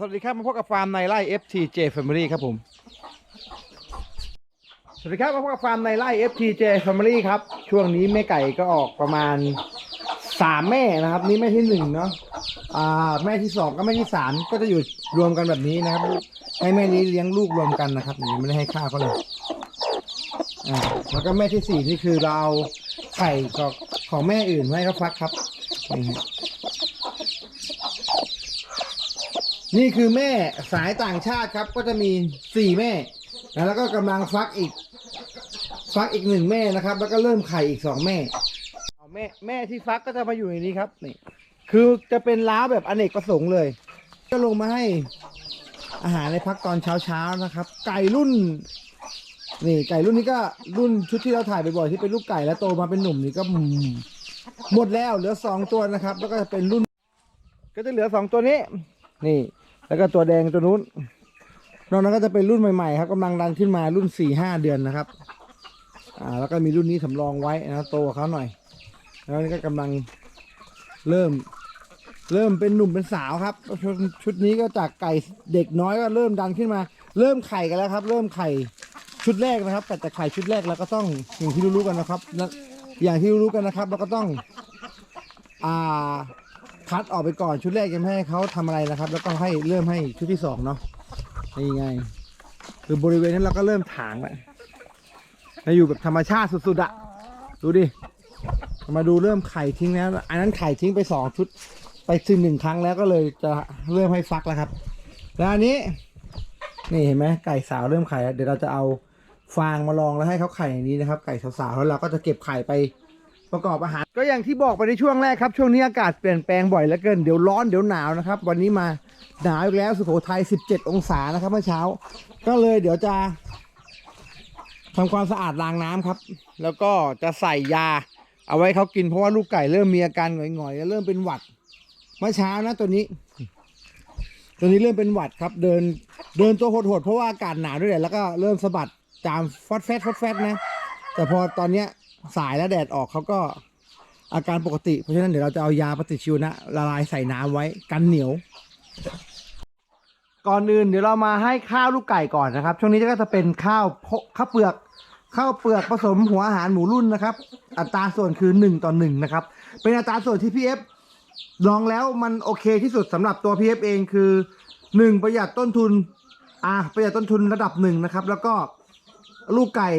สวัสดีครับมาพบกับฟาร์มในไร่ FTJ Family ครับผม สวัสดีครับมาพบกับฟาร์มในไร่ FTJ Family ครับ ช่วงนี้แม่ไก่ก็ออกประมาณสามแม่นะครับ นี่แม่ที่หนึ่งเนาะอ่าแม่ที่สองก็แม่ที่สามก็จะอยู่รวมกันแบบนี้นะครับ ให้แม่นี้เลี้ยงลูกรวมกันนะครับยังไม่ได้ให้ข้าวเขาเลยอ่าแล้วก็แม่ที่สี่นี่คือเราเอาไข่ของของแม่อื่นมาให้เขาฟักครับนี่ฮะ นี่คือแม่สายต่างชาติครับ ก็จะมีสี่แม่นะแล้วก็กำลังฟักอีก ฟักอีกหนึ่งแม่นะครับ แล้วก็เริ่มไข่อีกสองแม่เอาแม่แม่ที่ฟักก็จะมาอยู่ในนี้ครับนี่คือจะเป็นล้าวแบบอเนกประสงค์เลย ก็ลงมาให้อาหารในพักตอนเช้าเช้าๆนะครับ ไก่รุ่นนี่ไก่รุ่นนี้ก็รุ่นชุดที่เราถ่ายบ่อยๆที่เป็นลูกไก่แล้วโตมาเป็นหนุ่มนี่ก็หมดแล้วเหลือสองตัวนะครับ แล้วก็จะเป็นรุ่น ก็จะเหลือสองตัวนี้ นี่ แล้วก็ตัวแดงตัวนู้นนอกนั้นก็จะเป็นรุ่นใหม่ๆครับกำลังดันขึ้นมารุ่นสี่ห้าเดือนนะครับ อ่า แล้วก็มีรุ่นนี้สำรองไว้นะโตกว่าเขาหน่อย แล้วนี่ก็กำลังเริ่ม เริ่มเป็นหนุ่มเป็นสาวครับชุดชุดนี้ก็จากไก่เด็กน้อยก็เริ่มดันขึ้นมา เริ่มไข่กันแล้วครับ เริ่มไข่ชุดแรกนะครับ แต่แต่ไข่ชุดแรกเราก็ต้องอย่างที่รู้ๆกันนะครับ อย่างที่รู้ๆกันนะครับ เราก็ต้อง อ่า คัดออกไปก่อนชุดแรกยังไม่ให้เขาทำอะไรนะครับ แล้วก็ให้เริ่มให้ชุดที่สองเนาะนี่ไง คือบริเวณนั้นเราก็เริ่มถางแล้วเราอยู่แบบธรรมชาติสุดๆอะดูดิ มาดูเริ่มไข่ทิ้งแล้ว อันนั้นไข่ทิ้งไปสองชุด ไปซึ่งหนึ่งครั้งแล้วก็เลยจะเริ่มให้ฟักแล้วครับ แล้วอันนี้ นี่เห็นไหมไก่สาวเริ่มไข่แล้วเดี๋ยวเราจะเอาฟางมาลองแล้วให้เขาไข่ในนี้นะครับ ไก่สาวๆแล้วเราก็จะเก็บไข่ไป ประกอบอาหาร ก็อย่างที่บอกไปในช่วงแรกครับ ช่วงนี้อากาศเปลี่ยนแปลงบ่อยเหลือเกินเดี๋ยวร้อนเดี๋ยวหนาวนะครับ วันนี้มาหนาวอีกแล้วสุโขทัย 17 องศานะครับเมื่อเช้า ก็เลยเดี๋ยวจะทำความสะอาดรางน้ำครับ แล้วก็จะใส่ยา เอาไว้เขากินเพราะว่าลูกไก่เริ่มมีอาการหงอยๆแล้วเริ่มเป็นหวัดเมื่อเช้านะตัวนี้ ตัวนี้เริ่มเป็นหวัดครับ เดินเดินตัวหดๆเพราะว่าอากาศหนาวด้วยแหละแล้วก็เริ่มสะบัดจามฟอดแฟดฟอดแฟดนะ แต่พอตอนเนี้ย สายแล้วแดดออกเขาก็อาการปกติ เพราะฉะนั้นเดี๋ยวเราจะเอายาปฏิชีวนะละลายใส่น้ำไว้กันเหนียว ก่อนอื่นเดี๋ยวเรามาให้ข้าวลูกไก่ก่อนนะครับ ช่วงนี้ก็จะเป็นข้าวโพข้าวเปลือก ข้าวเปลือกผสมหัวอาหารหมูรุ่นนะครับ อัตราส่วนคือ1ต่อ1นะครับ เป็นอัตราส่วนที่พีเอฟลองแล้วมันโอเคที่สุดสำหรับตัวพีเอฟเองคือ 1 ประหยัดต้นทุน อ่าประหยัดต้นทุนระดับหนึ่งนะครับ แล้วก็ลูกไก่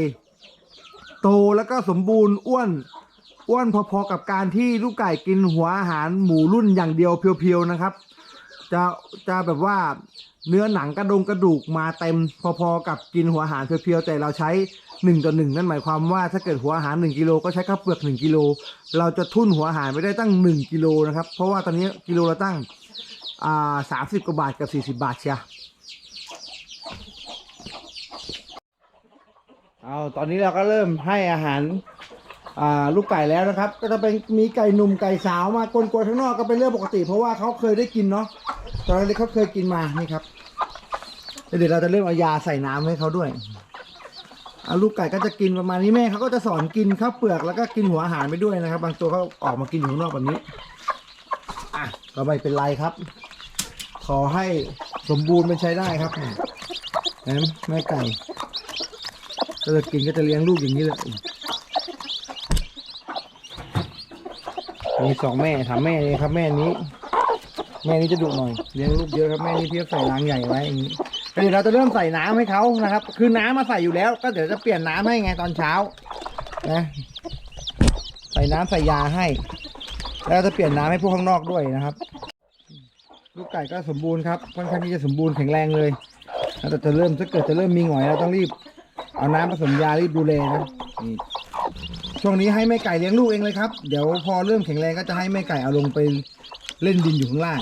โตแล้วก็สมบูรณ์อ้วน อ้วนพอๆกับการที่ลูกไก่กินหัวอาหารหมูรุ่นอย่างเดียวเพียวๆนะครับ จะจะแบบว่าเนื้อหนังกระดงกระดูกมาเต็มพอๆกับกินหัวอาหารเพียวๆแต่เราใช้1ต่อหนึ่งนั่นหมายความว่าถ้าเกิดหัวอาหาร1กิโลก็ใช้ข้าวเปลือก1กิโลเราจะทุ่นหัวอาหารไม่ได้ตั้ง 1กิโลนะครับเพราะว่าตอนนี้กิโลละตั้งอ่าสามสิบกว่าบาทกับ 40 บาทเชีย เอาตอนนี้เราก็เริ่มให้อาหารอ่าลูกไก่แล้วนะครับ ก็จะเป็นมีไก่หนุ่มไก่สาวมากวนๆข้างนอกก็เป็นเรื่องปกติ เพราะว่าเขาเคยได้กินเนาะตอนนี้เขาเคยกินมานี่ครับเดี๋ยวเราจะเริ่มเอายาใส่น้ำให้เขาด้วยอาลูกไก่ก็จะกินประมาณนี้แม่เขาก็จะสอนกินข้าวเปลือกแล้วก็กินหัวอาหารไปด้วยนะครับ บางตัวเขาออกมากินอยู่ข้างนอกแบบนี้อะก็ไม่เป็นไรครับ ขอให้สมบูรณ์เป็นใช้ได้ครับนะแม่ไก่ ก็จะกินก็จะเลี้ยงลูกอย่างนี้เลยมีสองแม่ถามแม่เลยครับแม่นี้ แม่นี้จะดุหน่อยเลี้ยงลูกเยอะครับแม่นี้เพียบใส่รางใหญ่ไว้อย่างนี้เดี๋ยวเราจะเริ่มใส่น้ำให้เขานะครับ คือน้ำมาใส่อยู่แล้ว ก็เดี๋ยวจะเปลี่ยนน้ำให้ไงตอนเช้านะใส่น้ำใส่ยาให้ แล้วจะเปลี่ยนน้ำให้พวกข้างนอกด้วยนะครับ ลูกไก่ก็สมบูรณ์ครับค่อนข้างที่จะสมบูรณ์แข็งแรงเลยถ้าจะเริ่มถ้าเกิดจะเริ่มมีหงอยเราต้องรีบ เอาน้ำผสมยารีบดูแลนะนี่ช่วงนี้ให้แม่ไก่เลี้ยงลูกเองเลยครับ เดี๋ยวพอเริ่มแข็งแรงก็จะให้แม่ไก่เอาลงไปเล่นดินอยู่ข้างล่าง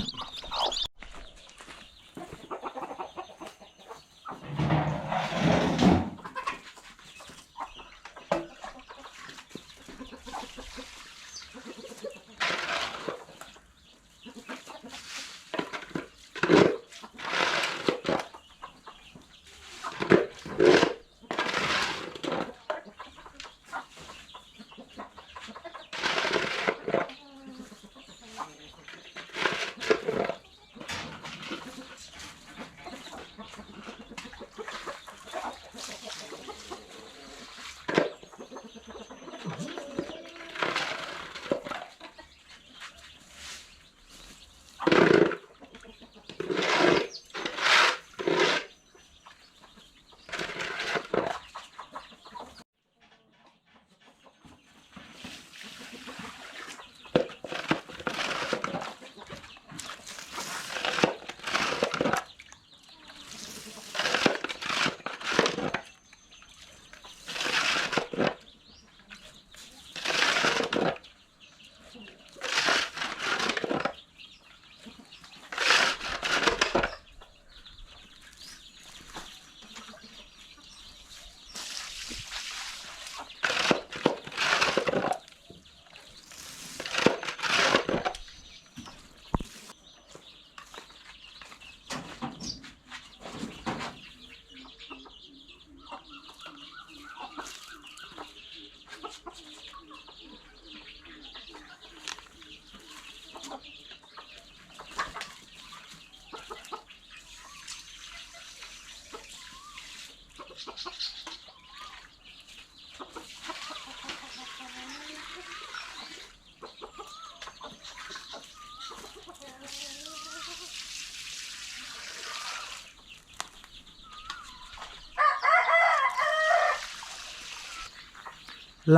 เ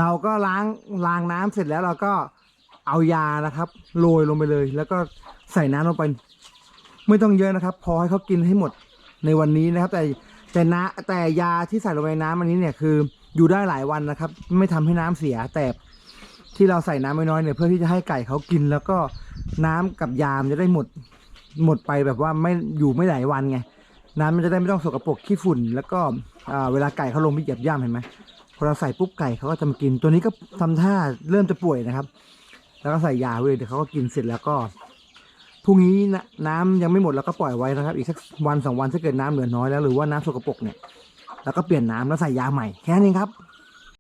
ราก็ล้างล้างน้ำเสร็จแล้วเราก็เอายานะครับโรยลงไปเลย แล้วก็ใส่น้ำลงไป ไม่ต้องเยอะนะครับ พอให้เขากินให้หมดในวันนี้นะครับ แต่ แต่น้ำแต่ยาที่ใส่ลงไปในน้ำอันนี้เนี่ยคืออยู่ได้หลายวันนะครับ ไม่ทำให้น้ำเสียแต่ที่เราใส่น้ำน้อยๆเนี่ยเพื่อที่จะให้ไก่เขากิน แล้วก็น้ำกับยามจะได้หมดหมดไปแบบว่าไม่อยู่ไม่หลายวันไงน้ำมันจะได้ไม่ต้องสกปรกขี้ฝุ่น แล้วก็เวลาไก่เขาลงไปเหยียบย่ำเห็นไหมพอเราใส่ปุ๊บไก่เขาก็จะมากินตัวนี้ก็ทำท่าเริ่มจะป่วยนะครับ แล้วก็ใส่ยาไว้เลยเดี๋ยวเขาก็กินเสร็จแล้วก็ พรุ่งนี้นะน้ำยังไม่หมดเราก็ปล่อยไว้นะครับ อีกสักวันสองวันถ้าเกิดน้ำเหลือน้อยแล้วหรือว่าน้ำสกปรกเนี่ยแล้วก็เปลี่ยนน้ำแล้วใส่ยาใหม่แค่นี้ครับ